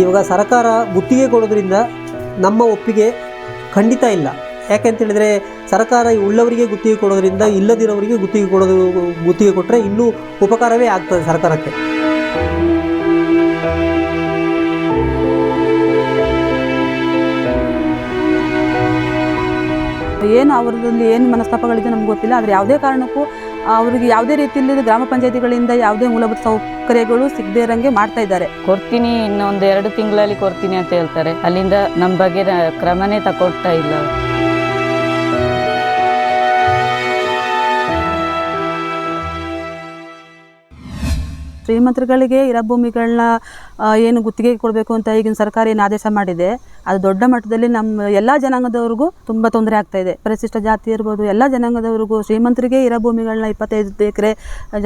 ಇವಾಗ ಸರ್ಕಾರ ಗುತ್ತಿಗೆ ಕೊಡೋದ್ರಿಂದ ನಮ್ಮ ಒಪ್ಪಿಗೆ ಖಂಡಿತ ಇಲ್ಲ. ಯಾಕೆಂತೇಳಿದರೆ ಸರ್ಕಾರ ಉಳ್ಳವರಿಗೆ ಗುತ್ತಿಗೆ ಕೊಡೋದ್ರಿಂದ ಇಲ್ಲದಿರೋವರಿಗೆ ಗುತ್ತಿಗೆ ಕೊಡೋದು, ಗುತ್ತಿಗೆ ಕೊಟ್ಟರೆ ಇನ್ನೂ ಉಪಕಾರವೇ ಆಗ್ತದೆ ಸರ್ಕಾರಕ್ಕೆ. ಏನು ಅವರಲ್ಲಿ ಏನು ಮನಸ್ತಾಪಗಳಿದೆ ನಮ್ಗೆ ಗೊತ್ತಿಲ್ಲ. ಆದರೆ ಯಾವುದೇ ಕಾರಣಕ್ಕೂ ಅವರಿಗೆ ಯಾವುದೇ ರೀತಿಯಲ್ಲಿ ಗ್ರಾಮ ಪಂಚಾಯತಿಗಳಿಂದ ಯಾವುದೇ ಮೂಲಭೂತ ಸೌಕರ್ಯಗಳು ಸಿಗದೇ ಇರಂಗೆ ಮಾಡ್ತಾ ಇದ್ದಾರೆ. ಕೊಡ್ತೀನಿ ಇನ್ನೊಂದು ಎರಡು ತಿಂಗಳಲ್ಲಿ ಕೊಡ್ತೀನಿ ಅಂತ ಹೇಳ್ತಾರೆ. ಅಲ್ಲಿಂದ ನಮ್ಮ ಬಗ್ಗೆ ಕ್ರಮನೇ ತಗೊಳ್ತಾ ಇಲ್ಲ ಶ್ರೀಮಂತರುಗಳಿಗೆ ಇರೋ ಭೂಮಿಗಳನ್ನ ಏನು ಗುತ್ತಿಗೆ ಕೊಡಬೇಕು ಅಂತ ಈಗಿನ ಸರ್ಕಾರ ಏನು ಆದೇಶ ಮಾಡಿದೆ, ಅದು ದೊಡ್ಡ ಮಟ್ಟದಲ್ಲಿ ನಮ್ಮ ಎಲ್ಲ ಜನಾಂಗದವ್ರಿಗೂ ತುಂಬ ತೊಂದರೆ ಆಗ್ತಾ ಇದೆ. ಪರಿಶಿಷ್ಟ ಜಾತಿ ಇರ್ಬೋದು, ಎಲ್ಲ ಜನಾಂಗದವ್ರಿಗೂ ಶ್ರೀಮಂತರಿಗೆ ಇರೋ ಭೂಮಿಗಳನ್ನ ಇಪ್ಪತ್ತೈದು ಎಕರೆ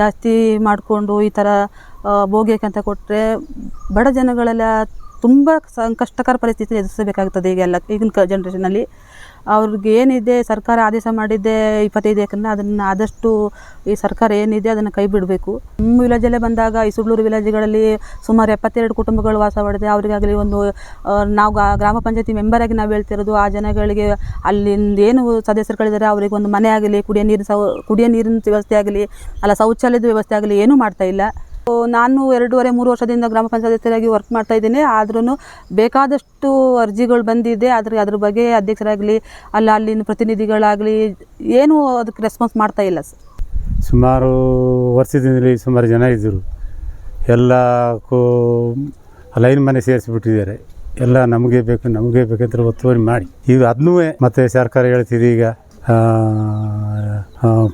ಜಾಸ್ತಿ ಮಾಡಿಕೊಂಡು ಈ ಥರ ಭೋಗ್ಯಕ್ಕೆ ಅಂತ ಕೊಟ್ಟರೆ ಬಡ ಜನಗಳೆಲ್ಲ ತುಂಬ ಸಂಕಷ್ಟಕರ ಪರಿಸ್ಥಿತಿ ಎದುರಿಸಬೇಕಾಗ್ತದೆ ಈಗೆಲ್ಲ, ಈಗಿನ ಕ ಜನ್ರೇಷನಲ್ಲಿ ಅವ್ರಿಗೆ ಏನಿದೆ ಸರ್ಕಾರ ಆದೇಶ ಮಾಡಿದ್ದೆ ಇಪ್ಪತ್ತೈದು ಎಕರೆನ ಅದನ್ನು ಆದಷ್ಟು ಈ ಸರ್ಕಾರ ಏನಿದೆ ಅದನ್ನು ಕೈ ಬಿಡಬೇಕು. ನಮ್ಮ ವಿಲೇಜಲ್ಲೇ ಬಂದಾಗ ಈ ಸುಳ್ಳೂರು ವಿಲೇಜ್ಗಳಲ್ಲಿ ಸುಮಾರು ಎಪ್ಪತ್ತೆರಡು ಕುಟುಂಬಗಳು ವಾಸ ಮಾಡಿದೆ. ಅವರಿಗಾಗಲಿ ಒಂದು ನಾವು ಗ್ರಾಮ ಪಂಚಾಯತಿ ಮೆಂಬರಾಗಿ ನಾವು ಹೇಳ್ತಿರೋದು ಆ ಜನಗಳಿಗೆ ಅಲ್ಲಿಂದ ಏನು ಸದಸ್ಯರುಗಳಿದ್ದಾರೆ ಅವರಿಗೆ ಒಂದು ಮನೆ ಆಗಲಿ ಕುಡಿಯೋ ನೀರಿನ ಸೌ ಕುಡಿಯೋ ನೀರಿನ ವ್ಯವಸ್ಥೆ ಆಗಲಿ ಅಲ್ಲ ಶೌಚಾಲಯದ ವ್ಯವಸ್ಥೆ ಆಗಲಿ ಏನೂ ಮಾಡ್ತಾ ಇಲ್ಲ. ಸೊ, ನಾನು ಎರಡೂವರೆ, ಮೂರು ವರ್ಷದಿಂದ ಗ್ರಾಮ ಪಂಚಾಯತಿಯಾಗಿ ವರ್ಕ್ ಮಾಡ್ತಾ ಇದ್ದೀನಿ. ಆದ್ರೂ ಬೇಕಾದಷ್ಟು ಅರ್ಜಿಗಳು ಬಂದಿದೆ. ಆದರೆ ಅದ್ರ ಬಗ್ಗೆ ಅಧ್ಯಕ್ಷರಾಗಲಿ, ಅಲ್ಲ ಅಲ್ಲಿನ ಪ್ರತಿನಿಧಿಗಳಾಗಲಿ ಏನೂ ಅದಕ್ಕೆ ರೆಸ್ಪಾನ್ಸ್ ಮಾಡ್ತಾ ಇಲ್ಲ ಸರ್ ಸುಮಾರು ವರ್ಷದಿಂದಲೇ ಸುಮಾರು ಜನ ಇದ್ದರು. ಎಲ್ಲ ಲೈನ್ ಮನೆ ಸೇರಿಸಿಬಿಟ್ಟಿದ್ದಾರೆ. ಎಲ್ಲ ನಮಗೆ ಬೇಕು, ನಮಗೆ ಬೇಕಂತ ಒತ್ತುವರಿ ಮಾಡಿ. ಈಗ ಅದನ್ನೂ ಮತ್ತೆ ಸರ್ಕಾರ ಹೇಳ್ತಿದೆ ಈಗ.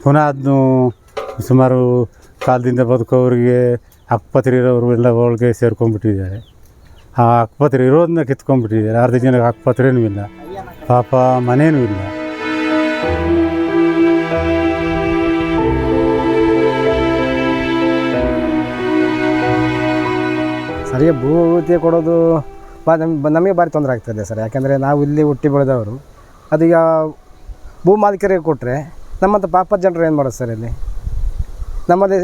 ಪುನಃ ಅದನ್ನು ಸುಮಾರು ಕಾಲದಿಂದ ಬದುಕೋರಿಗೆ ಅಕ್ಪತ್ರ ಇರೋರು ಎಲ್ಲ ಒಳಗೆ ಸೇರ್ಕೊಂಡ್ಬಿಟ್ಟಿದ್ದಾರೆ. ಆ ಅಕ್ಪತ್ರ ಇರೋದನ್ನ ಕಿತ್ಕೊಂಡ್ಬಿಟ್ಟಿದ್ದಾರೆ. ಅರ್ಧ ಜನಕ್ಕೆ ಅಕ್ಕಪತ್ರೇನೂ ಇಲ್ಲ. ಪಾಪ ಮನೇನೂ ಇಲ್ಲ. ಸರಿಯ ಭೂತಿ ಕೊಡೋದು ನಮ್ಗೆ ನಮಗೆ ಭಾರಿ ತೊಂದರೆ ಆಗ್ತದೆ ಸರ್. ಯಾಕೆಂದರೆ ನಾವು ಇಲ್ಲಿ ಹುಟ್ಟಿ ಬೆಳೆದವರು. ಅದೀಗ ಭೂ ಮಾಲೀಕರಿಗೆ ಕೊಟ್ಟರೆ ನಮ್ಮಂಥ ಪಾಪದ ಜನರು ಏನು ಮಾಡೋದು ಸರ್ ಇಲ್ಲಿ? ನಮ್ಮಲ್ಲಿ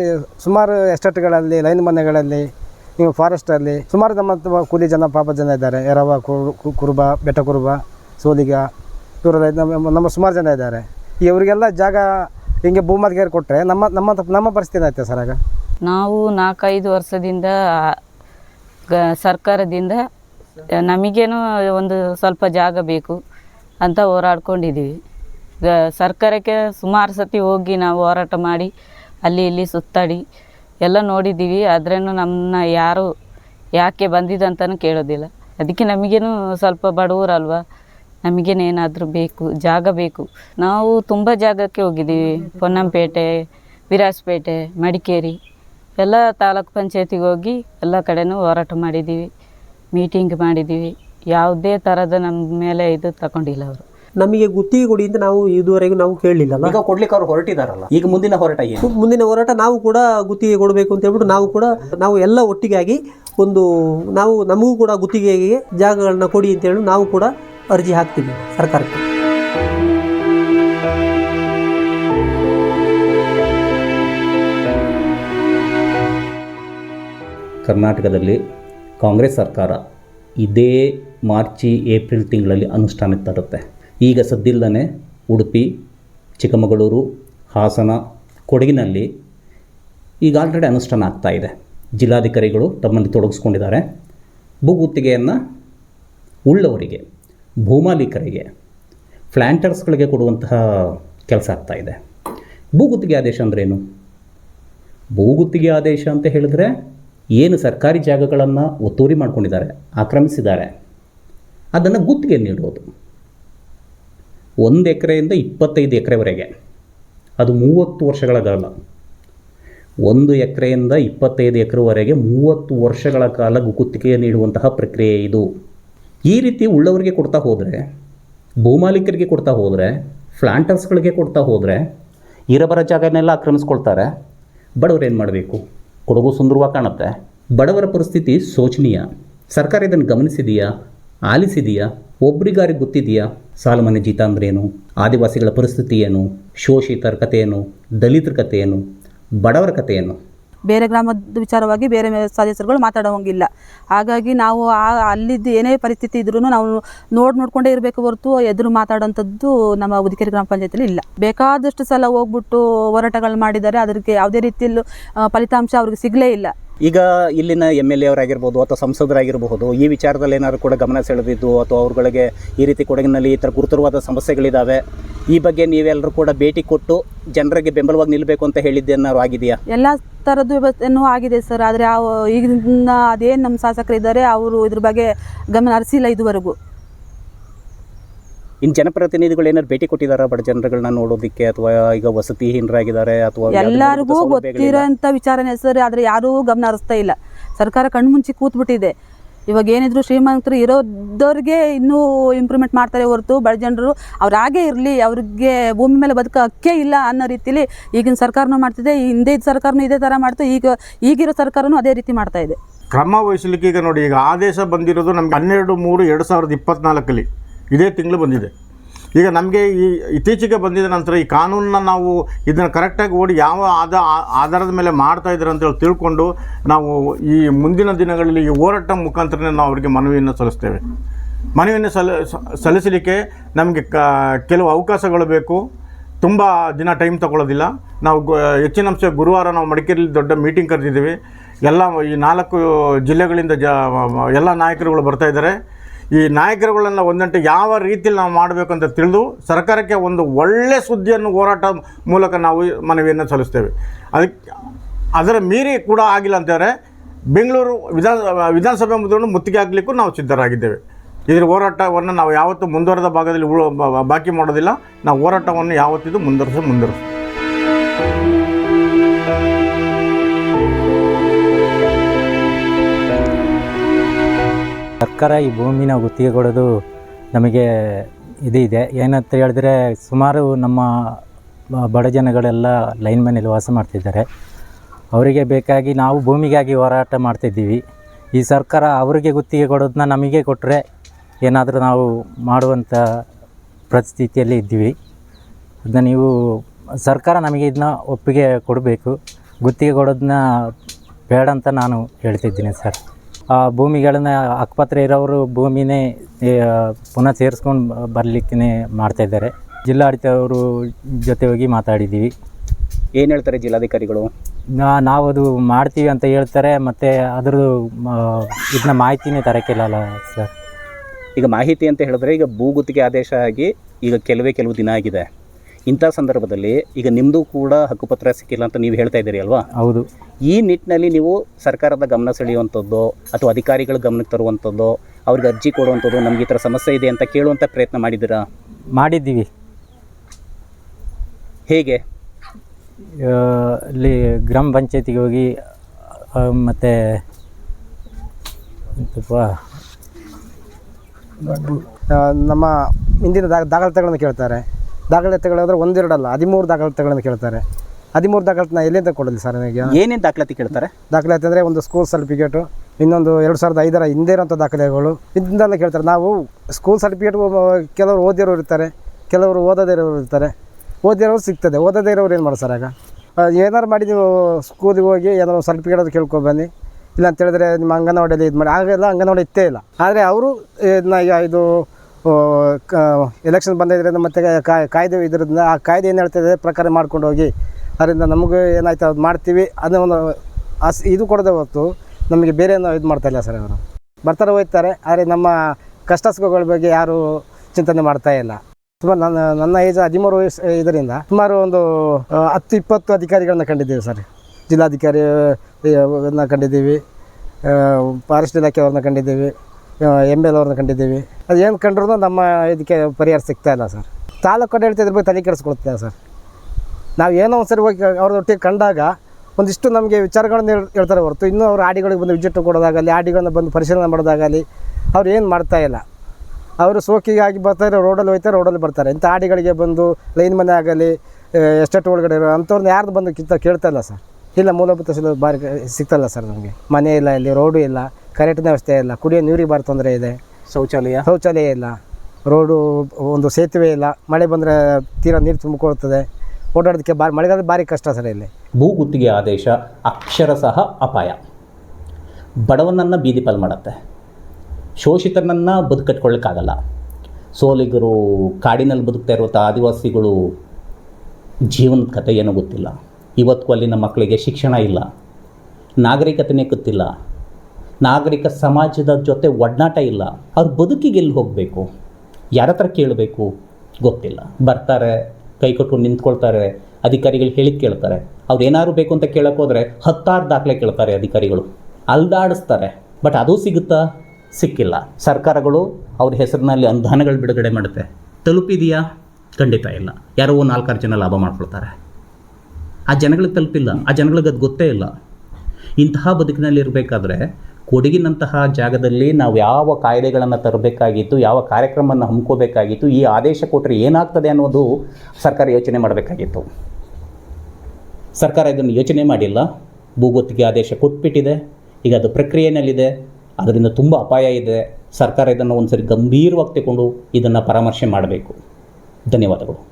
ಸುಮಾರು ಎಸ್ಟೇಟ್ಗಳಲ್ಲಿ, ಲೈನ್ ಮನೆಗಳಲ್ಲಿ, ನೀವು ಫಾರೆಸ್ಟಲ್ಲಿ, ಸುಮಾರು ನಮ್ಮ ಕೂಲಿ ಜನ, ಪಾಪ ಜನ ಇದ್ದಾರೆ. ಎರವ ಕುರುಬ, ಬೆಟ್ಟ ಕುರುಬ, ಸೋಲಿಗ, ಇವರೆಲ್ಲ ನಮ್ಮ ನಮ್ಮ ಸುಮಾರು ಜನ ಇದ್ದಾರೆ. ಇವರಿಗೆಲ್ಲ ಜಾಗ ಹಿಂಗೆ ಭೂ ಕೊಟ್ಟರೆ ನಮ್ಮ ನಮ್ಮ ನಮ್ಮ ಪರಿಸ್ಥಿತಿ ಆಯ್ತು ಸರ್ ಆಗ? ನಾವು ನಾಲ್ಕೈದು ವರ್ಷದಿಂದ ಸರ್ಕಾರದಿಂದ, ನಮಗೇನು ಒಂದು ಸ್ವಲ್ಪ ಜಾಗ ಬೇಕು ಅಂತ ಹೋರಾಡ್ಕೊಂಡಿದ್ದೀವಿ. ಸರ್ಕಾರಕ್ಕೆ ಸುಮಾರು ಸತಿ ಹೋಗಿ ನಾವು ಹೋರಾಟ ಮಾಡಿ ಅಲ್ಲಿ ಇಲ್ಲಿ ಸುತ್ತಾಡಿ ಎಲ್ಲ ನೋಡಿದ್ದೀವಿ ಆದ್ರೂ ನಮ್ಮನ್ನ ಯಾರು ಯಾಕೆ ಬಂದಿದಂತನೂ ಕೇಳೋದಿಲ್ಲ. ಅದಕ್ಕೆ ನಮಗೇನು ಸ್ವಲ್ಪ ಬಡವರಲ್ವಾ? ನಮಗೇನೇನಾದರೂ ಬೇಕು, ಜಾಗ ಬೇಕು. ನಾವು ತುಂಬ ಜಾಗಕ್ಕೆ ಹೋಗಿದ್ದೀವಿ. ಪೊನ್ನಂಪೇಟೆ, ವಿರಾಜಪೇಟೆ, ಮಡಿಕೇರಿ, ಎಲ್ಲ ತಾಲೂಕು ಪಂಚಾಯತಿಗೆ ಹೋಗಿ ಎಲ್ಲ ಕಡೆನೂ ಹೋರಾಟ ಮಾಡಿದ್ದೀವಿ. ಮೀಟಿಂಗ್ ಮಾಡಿದ್ದೀವಿ. ಯಾವುದೇ ಥರದ ನಮ್ಮ ಮೇಲೆ ಇದು ತಗೊಂಡಿಲ್ಲ ಅವರು. ನಮಗೆ ಗುತ್ತಿಗೆ ಕೊಡಿ ಅಂತ ನಾವು ಇದುವರೆಗೂ ನಾವು ಕೇಳಲಿಲ್ಲ ಈಗ ಕೊಡ್ಲಿಕ್ಕೆ ಅವರು ಹೊರಟಿದಾರಲ್ಲ. ಈಗ ಮುಂದಿನ ಹೋರಾಟ ಏನು? ಮುಂದಿನ ಹೋರಾಟ ನಾವು ಕೂಡ ಗುತ್ತಿಗೆ ಕೊಡಬೇಕು ಅಂತ ಹೇಳ್ಬಿಟ್ಟು ನಾವು ಕೂಡ ನಾವು ಎಲ್ಲ ಒಟ್ಟಿಗಾಗಿ ಒಂದು ನಾವು ನಮಗೂ ಕೂಡ ಗುತ್ತಿಗೆಗೆ ಜಾಗಗಳನ್ನ ಕೊಡಿ ಅಂತ ಹೇಳಿ ನಾವು ಕೂಡ ಅರ್ಜಿ ಹಾಕ್ತೀವಿ ಸರ್ಕಾರಕ್ಕೆ. ಕರ್ನಾಟಕದಲ್ಲಿ ಕಾಂಗ್ರೆಸ್ ಸರ್ಕಾರ ಇದೇ ಮಾರ್ಚಿ ಏಪ್ರಿಲ್ ತಿಂಗಳಲ್ಲಿ ಅನುಷ್ಠಾನಕ್ಕೆ ತರುತ್ತೆ. ಈಗ ಸದ್ದಿಲ್ಲದೆ ಉಡುಪಿ, ಚಿಕ್ಕಮಗಳೂರು, ಹಾಸನ, ಕೊಡಗಿನಲ್ಲಿ ಈಗ ಆಲ್ರೆಡಿ ಅನುಷ್ಠಾನ ಆಗ್ತಾ ಇದೆ. ಜಿಲ್ಲಾಧಿಕಾರಿಗಳು ತಮ್ಮಲ್ಲಿ ತೊಡಗಿಸ್ಕೊಂಡಿದ್ದಾರೆ. ಭೂಗುತ್ತಿಗೆಯನ್ನು ಉಳ್ಳವರಿಗೆ, ಭೂಮಾಲೀಕರಿಗೆ ಫ್ಲ್ಯಾಂಟರ್ಸ್ಗಳಿಗೆ ಕೊಡುವಂತಹ ಕೆಲಸ ಆಗ್ತಾ ಇದೆ. ಭೂಗುತ್ತಿಗೆ ಆದೇಶ ಅಂದ್ರೇನು? ಭೂಗುತ್ತಿಗೆ ಆದೇಶ ಅಂತ ಹೇಳಿದ್ರೆ ಏನು ಸರ್ಕಾರಿ ಜಾಗಗಳನ್ನು ಒತ್ತುವರಿ ಮಾಡ್ಕೊಂಡಿದ್ದಾರೆ, ಆಕ್ರಮಿಸಿದ್ದಾರೆ, ಅದನ್ನು ಗುತ್ತಿಗೆ ನೀಡೋದು. ಒಂದು ಎಕರೆಯಿಂದ ಇಪ್ಪತ್ತೈದು ಎಕರೆವರೆಗೆ. ಅದು ಮೂವತ್ತು ವರ್ಷಗಳ ಕಾಲ. ಒಂದು ಎಕರೆಯಿಂದ ಇಪ್ಪತ್ತೈದು ಎಕರೆವರೆಗೆ ಮೂವತ್ತು ವರ್ಷಗಳ ಕಾಲ ಗುತ್ತಿಗೆ ನೀಡುವಂತಹ ಪ್ರಕ್ರಿಯೆ ಇದು. ಈ ರೀತಿ ಉಳ್ಳವರಿಗೆ ಕೊಡ್ತಾ ಹೋದರೆ, ಭೂಮಾಲೀಕರಿಗೆ ಕೊಡ್ತಾ ಹೋದರೆ ಫ್ಲಾಂಟರ್ಸ್ಗಳಿಗೆ ಕೊಡ್ತಾ ಹೋದರೆ, ಇರಬರ ಜಾಗನೆಲ್ಲ ಆಕ್ರಮಿಸ್ಕೊಳ್ತಾರೆ. ಬಡವರು ಮಾಡಬೇಕು? ಕೊಡಗು ಸುಂದರವಾಗಿ ಕಾಣುತ್ತೆ. ಬಡವರ ಪರಿಸ್ಥಿತಿ ಶೋಚನೀಯ. ಸರ್ಕಾರ ಇದನ್ನು ಗಮನಿಸಿದೆಯಾ? ಆಲಿಸಿದೆಯಾ? ಒಬ್ರಿಗಾರಿಗೆ ಗೊತ್ತಿದೆಯಾ? ಸಾಲಮನೆ ಜೀತ ಅಂದ್ರೇನು ಆದಿವಾಸಿಗಳ ಪರಿಸ್ಥಿತಿ ಏನು ಶೋಷಿತರ ಕಥೆಯೇನು, ದಲಿತರ ಕಥೆಯೇನು, ಬಡವರ ಕಥೆಯೇನು? ಬೇರೆ ಗ್ರಾಮದ ವಿಚಾರವಾಗಿ ಬೇರೆ ಸದಸ್ಯರುಗಳು ಸದಸ್ಯರುಗಳು ಮಾತಾಡೋಂಗಿಲ್ಲ ಹಾಗಾಗಿ ನಾವು ಆ ಅಲ್ಲಿದ್ದು ಏನೇ ಪರಿಸ್ಥಿತಿ ಇದ್ರೂ ನಾವು ನೋಡಿ ನೋಡ್ಕೊಂಡೇ ಇರಬೇಕು ಹೊರತು ಎದುರು ಮಾತಾಡೋಂಥದ್ದು ನಮ್ಮ ಉದಿಕೆರೆ ಗ್ರಾಮ ಪಂಚಾಯತಿಲಿ ಇಲ್ಲ. ಬೇಕಾದಷ್ಟು ಸಲ ಹೋಗ್ಬಿಟ್ಟು ಹೋರಾಟಗಳು ಮಾಡಿದ್ದಾರೆ ಅದಕ್ಕೆ ಯಾವುದೇ ರೀತಿಯಲ್ಲೂ ಫಲಿತಾಂಶ ಅವ್ರಿಗೆ ಸಿಗಲೇ ಇಲ್ಲ. ಈಗ ಇಲ್ಲಿನ ಎಂ ಎಲ್ ಎ ಅವರಾಗಿರ್ಬೋದು ಅಥವಾ ಸಂಸದರಾಗಿರಬಹುದು, ಈ ವಿಚಾರದಲ್ಲಿ ಏನಾದರೂ ಕೂಡ ಗಮನ ಸೆಳೆದಿದ್ದು ಅಥವಾ ಅವ್ರುಗಳಿಗೆ ಈ ರೀತಿ ಕೊಡಗಿನಲ್ಲಿ ಈ ಥರ ಗುರುತರವಾದ ಸಮಸ್ಯೆಗಳಿದ್ದಾವೆ ಈ ಬಗ್ಗೆ ನೀವೆಲ್ಲರೂ ಕೂಡ ಭೇಟಿ ಕೊಟ್ಟು ಜನರಿಗೆ ಬೆಂಬಲವಾಗಿ ನಿಲ್ಲಬೇಕು ಅಂತ ಹೇಳಿದ್ದೇನಾದ್ರು ಆಗಿದೆಯಾ? ಎಲ್ಲ ಥರದ್ದು ವ್ಯವಸ್ಥೆನೂ ಆಗಿದೆ ಸರ್, ಆದರೆ ಈಗ ಈಗಿನ ಅದೇನು ನಮ್ಮ ಶಾಸಕರಿದ್ದಾರೆ, ಅವರು ಇದ್ರ ಬಗ್ಗೆ ಗಮನ ಹರಿಸಿಲ್ಲ ಇದುವರೆಗೂ. ಇನ್ನು ಜನಪ್ರತಿನಿಧಿಗಳು ಏನಾದ್ರು ಭೇಟಿ ಕೊಟ್ಟಿದ್ದಾರೆ? ಬಡ ಜನರುಗಳನ್ನ ನೋಡೋದಕ್ಕೆ ಅಥವಾ ಈಗ ವಸತಿಹೀನರಾಗಿದ್ದಾರೆ ಅಥವಾ ಎಲ್ಲರಿಗೂ? ಗೊತ್ತಿರೋಂಥ ವಿಚಾರನೇ ಸರ್ ಆದರೆ ಯಾರೂ ಗಮನ ಹರಿಸ್ತಾ ಇಲ್ಲ. ಸರ್ಕಾರ ಕಣ್ಮುಂಚಿ ಕೂತ್ಬಿಟ್ಟಿದೆ. ಇವಾಗ ಏನಿದ್ರು ಶ್ರೀಮಂತರು ಇರೋದವ್ರಿಗೆ ಇನ್ನೂ ಇಂಪ್ರೂವ್ಮೆಂಟ್ ಮಾಡ್ತಾರೆ ಹೊರತು ಬಡ ಜನರು ಅವ್ರು ಹಾಗೇ ಇರಲಿ ಅವ್ರಿಗೆ ಭೂಮಿ ಮೇಲೆ ಬದುಕ ಹಕ್ಕೇ ಇಲ್ಲ ಅನ್ನೋ ರೀತಿಲಿ ಈಗಿನ ಸರ್ಕಾರನೂ ಮಾಡ್ತಿದೆ. ಈ ಹಿಂದೆ ಇದ್ದ ಸರ್ಕಾರನೂ ಇದೇ ಥರ ಮಾಡ್ತು. ಈಗ ಈಗಿರೋ ಸರ್ಕಾರನೂ ಅದೇ ರೀತಿ ಮಾಡ್ತಾ ಇದೆ. ಕ್ರಮ ವಹಿಸಲಿಕ್ಕೆ ಈಗ ನೋಡಿ ಈಗ ಆದೇಶ ಬಂದಿರೋದು ನಮಗೆ ಹನ್ನೆರಡು ಮೂರು ಎರಡು ಸಾವಿರದ ಇಪ್ಪತ್ನಾಲ್ಕಲ್ಲಿ. ಇದೇ ತಿಂಗಳು ಬಂದಿದೆ. ಈಗ ನಮಗೆ ಈ ಇತ್ತೀಚೆಗೆ ಬಂದಿದ ನಂತರ ಈ ಕಾನೂನನ್ನ ನಾವು ಇದನ್ನು ಕರೆಕ್ಟಾಗಿ ಓಡಿ ಯಾವ ಆದ ಆಧಾರದ ಮೇಲೆ ಮಾಡ್ತಾ ಇದ್ದಾರೆ ಅಂತೇಳಿ ತಿಳ್ಕೊಂಡು ನಾವು ಈ ಮುಂದಿನ ದಿನಗಳಲ್ಲಿ ಈ ಹೋರಾಟ ಮುಖಾಂತರನೇ ನಾವು ಅವರಿಗೆ ಮನವಿಯನ್ನು ಸಲ್ಲಿಸ್ತೇವೆ. ಮನವಿಯನ್ನು ಸಲ್ಲ ಸ- ಸಲ್ಲಿಸಲಿಕ್ಕೆ ನಮಗೆ ಕ ಕೆಲವು ಅವಕಾಶಗಳು ಬೇಕು. ತುಂಬ ದಿನ ಟೈಮ್ ತಗೊಳ್ಳೋದಿಲ್ಲ. ನಾವು ಹೆಚ್ಚಿನ ಅಂಶ ಗುರುವಾರ ನಾವು ಮಡಿಕೇರಿಯಲ್ಲಿ ದೊಡ್ಡ ಮೀಟಿಂಗ್ ಕರೆದಿದ್ದೀವಿ. ಎಲ್ಲ ಈ ನಾಲ್ಕು ಜಿಲ್ಲೆಗಳಿಂದ ಜ ಎಲ್ಲ ನಾಯಕರುಗಳು ಬರ್ತಾ ಇದ್ದಾರೆ. ಈ ನಾಯಕರುಗಳನ್ನ ಒಂದಂಟು ಯಾವ ರೀತಿಯಲ್ಲಿ ನಾವು ಮಾಡಬೇಕು ಅಂತ ತಿಳಿದು ಸರ್ಕಾರಕ್ಕೆ ಒಂದು ಒಳ್ಳೆ ಸುದ್ದಿಯನ್ನು ಹೋರಾಟ ಮೂಲಕ ನಾವು ಮನವಿಯನ್ನು ಸಲ್ಲಿಸ್ತೇವೆ. ಅದಕ್ಕೆ ಅದರ ಮೀರಿ ಕೂಡ ಆಗಿಲ್ಲ ಅಂತಂದರೆ ಬೆಂಗಳೂರು ವಿಧಾನ, ವಿಧಾನಸಭೆ ಮುದ್ದನ್ನು ಮುತ್ತಿಗೆ ಆಗಲಿಕ್ಕೂ ನಾವು ಸಿದ್ಧರಾಗಿದ್ದೇವೆ. ಇದರ ಹೋರಾಟವನ್ನು ನಾವು ಯಾವತ್ತೂ ಮುಂದುವರೆದ ಭಾಗದಲ್ಲಿ ಬಾಕಿ ಮಾಡೋದಿಲ್ಲ. ನಾವು ಹೋರಾಟವನ್ನು ಯಾವತ್ತಿದ್ದು ಮುಂದುವರಿಸಿ ಮುಂದುವರಿಸ್ತೀವಿ ಸರ್ಕಾರ ಈ ಭೂಮಿನ ಗುತ್ತಿಗೆ ಕೊಡೋದು ನಮಗೆ ಇದು ಇದೆ. ಏನಂತ ಹೇಳಿದ್ರೆ ಸುಮಾರು ನಮ್ಮ ಬಡ ಜನಗಳೆಲ್ಲ ಲೈನ್ ಮನೇಲಿ ವಾಸ ಮಾಡ್ತಿದ್ದಾರೆ. ಅವರಿಗೆ ಬೇಕಾಗಿ ನಾವು ಭೂಮಿಗಾಗಿ ಹೋರಾಟ ಮಾಡ್ತಿದ್ದೀವಿ. ಈ ಸರ್ಕಾರ ಅವರಿಗೆ ಗುತ್ತಿಗೆ ಕೊಡೋದನ್ನ ನಮಗೆ ಕೊಟ್ಟರೆ ಏನಾದರೂ ನಾವು ಮಾಡುವಂಥ ಪರಿಸ್ಥಿತಿಯಲ್ಲಿ ಇದ್ದೀವಿ. ಅದನ್ನ ನೀವು ಸರ್ಕಾರ ನಮಗೆ ಇದನ್ನ ಒಪ್ಪಿಗೆ ಕೊಡಬೇಕು. ಗುತ್ತಿಗೆ ಕೊಡೋದನ್ನ ಬೇಡ ಅಂತ ನಾನು ಹೇಳ್ತಿದ್ದೀನಿ ಸರ್. ಆ ಭೂಮಿಗಳನ್ನ ಅಕ್ಕಪತ್ರ ಇರೋರು ಭೂಮಿನೇ ಪುನಃ ಸೇರಿಸ್ಕೊಂಡು ಬರಲಿಕ್ಕೆ ಮಾಡ್ತಾಯಿದ್ದಾರೆ ಜಿಲ್ಲಾಡಳಿತವರು ಜೊತೆ ಹೋಗಿ ಮಾತಾಡಿದ್ದೀವಿ ಏನು ಹೇಳ್ತಾರೆ ಜಿಲ್ಲಾಧಿಕಾರಿಗಳು? ನಾವು ಅದು ಮಾಡ್ತೀವಿ ಅಂತ ಹೇಳ್ತಾರೆ ಮತ್ತು ಅದ್ರದ್ದು ಇದನ್ನ ಮಾಹಿತಿನೇ ತರಕ್ಕಿಲ್ಲಲ್ಲ ಸರ್. ಈಗ ಮಾಹಿತಿ ಅಂತ ಹೇಳಿದ್ರೆ ಈಗ ಭೂಗುತ್ತಿಗೆ ಆದೇಶ ಆಗಿ ಈಗ ಕೆಲವೇ ಕೆಲವು ದಿನ ಆಗಿದೆ. ಇಂಥ ಸಂದರ್ಭದಲ್ಲಿ ಈಗ ನಿಮ್ಮದು ಕೂಡ ಹಕ್ಕುಪತ್ರ ಸಿಕ್ಕಿಲ್ಲ ಅಂತ ನೀವು ಹೇಳ್ತಾ ಇದ್ದೀರಿ ಅಲ್ವಾ? ಹೌದು. ಈ ನಿಟ್ಟಿನಲ್ಲಿ ನೀವು ಸರ್ಕಾರದ ಗಮನ ಸೆಳೆಯುವಂಥದ್ದು ಅಥವಾ ಅಧಿಕಾರಿಗಳ ಗಮನಕ್ಕೆ ತರುವಂಥದ್ದು ಅವ್ರಿಗೆ ಅರ್ಜಿ ಕೊಡುವಂಥದ್ದು ನಮಗೆ ಈ ಥರ ಸಮಸ್ಯೆ ಇದೆ ಅಂತ ಕೇಳುವಂಥ ಪ್ರಯತ್ನ ಮಾಡಿದ್ದೀರಾ? ಮಾಡಿದ್ದೀವಿ. ಹೇಗೆ? ಆ, ಅಲ್ಲಿ ಗ್ರಾಮ ಪಂಚಾಯತಿಗೆ ಹೋಗಿ ಮತ್ತೆ ಆ, ನಮ್ಮ ಇಂದಿನ ದಾಖ ದಾಖಲಾತಿಗಳನ್ನು ಕೇಳ್ತಾರೆ. ದಾಖಲಾತಿಗಳು ಅಂದರೆ ಒಂದೆರಡಲ್ಲ ಹದಿಮೂರು ದಾಖಲಾತಿಗಳನ್ನು ಕೇಳ್ತಾರೆ. ಹದಿಮೂರು ದಾಖಲಾತಿನ ಎಲ್ಲಿಂದ ಕೊಡಲಿ ಸರ್ ನನಗೆ ಏನೇನು ದಾಖಲಾತಿ ಕೇಳ್ತಾರೆ? ದಾಖಲಾತಿ ಅಂದರೆ ಒಂದು ಸ್ಕೂಲ್ ಸರ್ಟಿಫಿಕೇಟು ಇನ್ನೊಂದು ಎರಡು ಸಾವಿರದ ಐದರ ಹಿಂದೆ ಇರೋಂಥ ದಾಖಲೆಗಳು. ಇದನ್ನೆಲ್ಲ ಕೇಳ್ತಾರೆ. ನಾವು ಸ್ಕೂಲ್ ಸರ್ಟಿಫಿಕೇಟ್ ಕೆಲವರು ಓದಿರೋರು ಇರ್ತಾರೆ ಕೆಲವರು ಓದದೇ ಇರೋರು ಇರ್ತಾರೆ. ಓದಿರೋರು ಸಿಗ್ತದೆ. ಓದದೇ ಇರೋರು ಏನು ಮಾಡ್ತಾರೆ ಆಗ? ಏನಾರು ಮಾಡಿ ನೀವು ಸ್ಕೂಲಿಗೆ ಹೋಗಿ ಏನಾದ್ರು ಸರ್ಟಿಫಿಕೇಟ್ ಅದು ಕೇಳ್ಕೊಂಡು ಬನ್ನಿ. ಇಲ್ಲ ಅಂತ ಹೇಳಿದ್ರೆ ನಿಮ್ಮ ಅಂಗನವಾಡಿಯಲ್ಲಿ ಇದು ಮಾಡಿ ಆಗೆಲ್ಲ ಅಂಗನವಾಡಿ ಇತ್ತೇ ಇಲ್ಲ. ಆದರೆ ಅವರು ಇದನ್ನ ಈಗ ಇದು ಎಲೆಕ್ಷನ್ ಬಂದಿದ್ದರಿಂದ ಮತ್ತೆ ಕಾ- ಕಾಯ್ದೆ ಇದರಿಂದ ಆ ಕಾಯ್ದೆ ಏನು ಹೇಳ್ತದೆ ಪ್ರಕಾರ ಮಾಡ್ಕೊಂಡು ಹೋಗಿ. ಅದರಿಂದ ನಮಗೆ ಏನಾಯ್ತು ಅದು ಮಾಡ್ತೀವಿ ಅದನ್ನ ಒಂದು ಅಸ್ ಇದು ಕೊಡದೆ ಹೊತ್ತು ನಮಗೆ ಬೇರೆ ಏನೋ ಇದು ಮಾಡ್ತಾ ಇಲ್ಲ ಸರ್ ಅವರು ಬರ್ತಾರೆ ಹೋಗ್ತಾರೆ, ಆದರೆ ನಮ್ಮ ಕಷ್ಟ ಸುಖಗಳ ಬಗ್ಗೆ ಯಾರು ಚಿಂತನೆ ಮಾಡ್ತಾ ಇಲ್ಲ. ಸುಮಾರು ನನ್ನ ನನ್ನ ಏಜ್ ಹದಿಮೂರು ವಯಸ್ಸು ಇದರಿಂದ ಸುಮಾರು ಒಂದು ಹತ್ತು ಇಪ್ಪತ್ತು ಅಧಿಕಾರಿಗಳನ್ನ ಕಂಡಿದ್ದೀವಿ ಸರ್. ಜಿಲ್ಲಾಧಿಕಾರಿ ಕಂಡಿದ್ದೀವಿ ಫಾರೆಸ್ಟ್ ಇಲಾಖೆಯವ್ರನ್ನ ಕಂಡಿದ್ದೀವಿ. ಎಂ ಎಲ್ ಅವ್ರನ್ನ ಕಂಡಿದ್ದೀವಿ. ಅದು ಏನು ಕಂಡ್ರೂ ನಮ್ಮ ಇದಕ್ಕೆ ಪರಿಹಾರ ಸಿಗ್ತಾ ಇಲ್ಲ ಸರ್. ತಾಲೂಕು ಆಡಳಿತ ಇದ್ರ ಬಗ್ಗೆ ತಲೆ ಕೆಡಿಸ್ಕೊಳ್ತಿಲ್ಲ ಸರ್. ನಾವು ಏನೋ ಒಂದು ಸರಿ ಹೋಗಿ ಅವ್ರ ಒಟ್ಟಿಗೆ ಕಂಡಾಗ ಒಂದಿಷ್ಟು ನಮಗೆ ವಿಚಾರಗಳನ್ನ ಹೇಳ್- ಹೇಳ್ತಾರೆ ಹೊರತು. ಇನ್ನೂ ಅವ್ರು ಆಡಿಗಳಿಗೆ ಬಂದು ವಿಜಿಟ್ ಕೊಡೋದಾಗಲಿ, ಆಡಿಗಳನ್ನ ಬಂದು ಪರಿಶೀಲನೆ ಮಾಡೋದಾಗಲಿ, ಅವ್ರು ಏನು ಮಾಡ್ತಾ ಇಲ್ಲ. ಅವರು ಸೋಕಿಗಾಗಿ ಬರ್ತಾರೆ, ರೋಡಲ್ಲಿ ಹೋಯ್ತಾರೆ, ರೋಡಲ್ಲಿ ಬರ್ತಾರೆ. ಇಂಥ ಆಡಿಗಳಿಗೆ ಬಂದು ಲೈನ್ ಮನೆ ಆಗಲಿ ಎಸ್ಟೇಟ್ ಒಳಗಡೆ ಇರೋ ಅಂಥವ್ರನ್ನ ಯಾರ್ದು ಬಂದು ಕಿತ್ತ ಕೇಳ್ತಾ ಇಲ್ಲ ಸರ್. ಇಲ್ಲ ಮೂಲಭೂತ ಬಾರಿ ಸಿಗ್ತಲ್ಲ ಸರ್ ನಮಗೆ. ಮನೆ ಇಲ್ಲ ಇಲ್ಲಿ, ರೋಡು ಇಲ್ಲ. ಕರೆಂಟಿನ ವ್ಯವಸ್ಥೆ ಇಲ್ಲ. ಕುಡಿಯೋ ನೀರಿಗೆ ಭಾರಿ ತೊಂದರೆ ಇದೆ. ಶೌಚಾಲಯ? ಶೌಚಾಲಯ ಇಲ್ಲ. ರೋಡು ಒಂದು ಸೇತುವೆ ಇಲ್ಲ. ಮಳೆ ಬಂದರೆ ತೀರಾ ನೀರು ತುಂಬಿಕೊಳ್ತದೆ ಓಡಾಡೋದಕ್ಕೆ ಭಾರಿ ಮಳೆಗಾಲ ಭಾರಿ ಕಷ್ಟ ಸರ್ ಇಲ್ಲಿ. ಭೂಗುತ್ತಿಗೆ ಆದೇಶ ಅಕ್ಷರಶಃ ಅಪಾಯ. ಬಡವನನ್ನು ಬೀದಿ ಪಾಲು ಮಾಡುತ್ತೆ. ಶೋಷಿತನನ್ನು ಬದುಕಟ್ಕೊಳ್ಳೋಕ್ಕಾಗಲ್ಲ ಸೋಲಿಗರು ಕಾಡಿನಲ್ಲಿ ಬದುಕ್ತಾ ಇರುವಂಥ ಆದಿವಾಸಿಗಳು ಜೀವನದ ಕಥೆ ಏನೋ ಗೊತ್ತಿಲ್ಲ. ಇವತ್ತು ಅಲ್ಲಿನ ಮಕ್ಕಳಿಗೆ ಶಿಕ್ಷಣ ಇಲ್ಲ. ನಾಗರಿಕತೆನೇ ಗೊತ್ತಿಲ್ಲ. ನಾಗರಿಕ ಸಮಾಜದ ಜೊತೆ ಒಡನಾಟ ಇಲ್ಲ. ಅವ್ರ ಬದುಕಿಗೆ ಎಲ್ಲಿ ಹೋಗಬೇಕು? ಯಾರ ಹತ್ರ ಕೇಳಬೇಕು? ಗೊತ್ತಿಲ್ಲ. ಬರ್ತಾರೆ, ಕೈ ಕಟ್ಕೊಂಡು ನಿಂತ್ಕೊಳ್ತಾರೆ, ಅಧಿಕಾರಿಗಳು ಹೇಳಿ ಕೇಳ್ತಾರೆ. ಅವ್ರು ಏನಾದ್ರು ಬೇಕು ಅಂತ ಕೇಳಕ್ಕೆ ಹೋದರೆ ಹತ್ತಾರು ದಾಖಲೆ ಕೇಳ್ತಾರೆ ಅಧಿಕಾರಿಗಳು. ಅಲ್ದಾಡಿಸ್ತಾರೆ. ಬಟ್ ಅದು ಸಿಗುತ್ತಾ? ಸಿಕ್ಕಿಲ್ಲ. ಸರ್ಕಾರಗಳು ಅವ್ರ ಹೆಸರಿನಲ್ಲಿ ಅನುದಾನಗಳು ಬಿಡುಗಡೆ ಮಾಡುತ್ತೆ. ತಲುಪಿದೆಯಾ? ಖಂಡಿತ ಇಲ್ಲ. ಯಾರೋ ನಾಲ್ಕಾರು ಜನ ಲಾಭ ಮಾಡ್ಕೊಳ್ತಾರೆ. ಆ ಜನಗಳಿಗೆ ತಲುಪಿಲ್ಲ. ಆ ಜನಗಳಿಗೆ ಅದು ಗೊತ್ತೇ ಇಲ್ಲ. ಇಂತಹ ಬದುಕಿನಲ್ಲಿ ಇರಬೇಕಾದ್ರೆ ಕೊಡಗಿನಂತಹ ಜಾಗದಲ್ಲಿ ನಾವು ಯಾವ ಕಾಯ್ದೆಗಳನ್ನು ತರಬೇಕಾಗಿತ್ತು, ಯಾವ ಕಾರ್ಯಕ್ರಮವನ್ನು ಹಮ್ಮಿಕೋಬೇಕಾಗಿತ್ತು ಈ ಆದೇಶ ಕೊಟ್ಟರೆ ಏನಾಗ್ತದೆ ಅನ್ನೋದು ಸರ್ಕಾರ ಯೋಚನೆ ಮಾಡಬೇಕಾಗಿತ್ತು. ಸರ್ಕಾರ ಇದನ್ನು ಯೋಚನೆ ಮಾಡಿಲ್ಲ. ಭೂಗುತ್ತಿಗೆ ಆದೇಶ ಕೊಟ್ಬಿಟ್ಟಿದೆ. ಈಗ ಅದು ಪ್ರಕ್ರಿಯೆಯಲ್ಲಿದೆ. ಅದರಿಂದ ತುಂಬ ಅಪಾಯ ಇದೆ. ಸರ್ಕಾರ ಇದನ್ನು ಒಂದು ಸರಿ ಗಂಭೀರವಾಗಿ ತಗೊಂಡು ಇದನ್ನು ಪರಾಮರ್ಶೆ ಮಾಡಬೇಕು. ಧನ್ಯವಾದಗಳು.